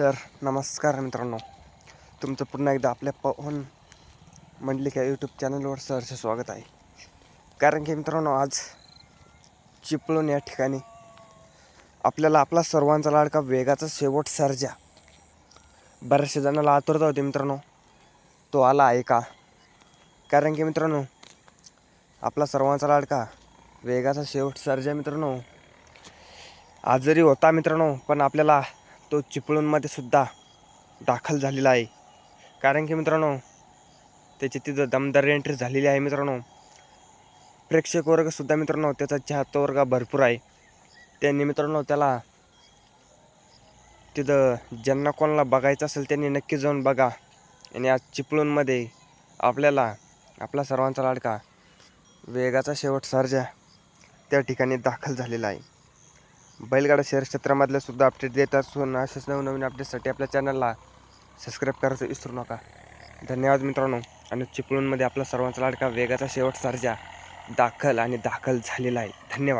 तर नमस्कार मित्रांनो. तुमचं पुन्हा एकदा आपल्या पवन मंडलिका यूट्यूब चॅनलवर सहर्ष स्वागत आहे. कारण की मित्रांनो आज चिपळूण या ठिकाणी आपल्याला आपला सर्वांचा लाडका वेगाचा शेवट सर्जा. बऱ्याचशा जणांना आतुरता होती मित्रांनो. तो आला आहे का? कारण की मित्रांनो आपला सर्वांचा लाडका वेगाचा शेवट सर्जा मित्रांनो. आजारी होता मित्रांनो पण आपल्याला तो चिपळूणमध्ये सुद्धा दाखल झालेला आहे. कारण की मित्रांनो त्याची तिथं दमदार एंट्री झालेली आहे मित्रांनो. प्रेक्षक वर्गसुद्धा मित्रांनो त्याचा चाहता वर्ग भरपूर आहे. त्यांनी मित्रांनो त्याला तिथं ज्यांना कोणाला बघायचं असेल त्यांनी नक्की जाऊन बघा. आणि आज चिपळूणमध्ये आपल्याला आपला सर्वांचा लाडका वेगाचा शेवट सर्जा त्या ठिकाणी दाखल झालेला आहे. बैलगाडा शहर क्षेत्रामधल्या सुद्धा अपडेट देत असून अशाच नवनवीन अपडेटसाठी आपल्या चॅनलला सबस्क्राईब करायचं विसरू नका. धन्यवाद मित्रांनो. आणि चिपळूणमध्ये आपला सर्वांचा लाडका वेगाचा शेवट सर्जा दाखल आणि दाखल झालेला आहे. धन्यवाद.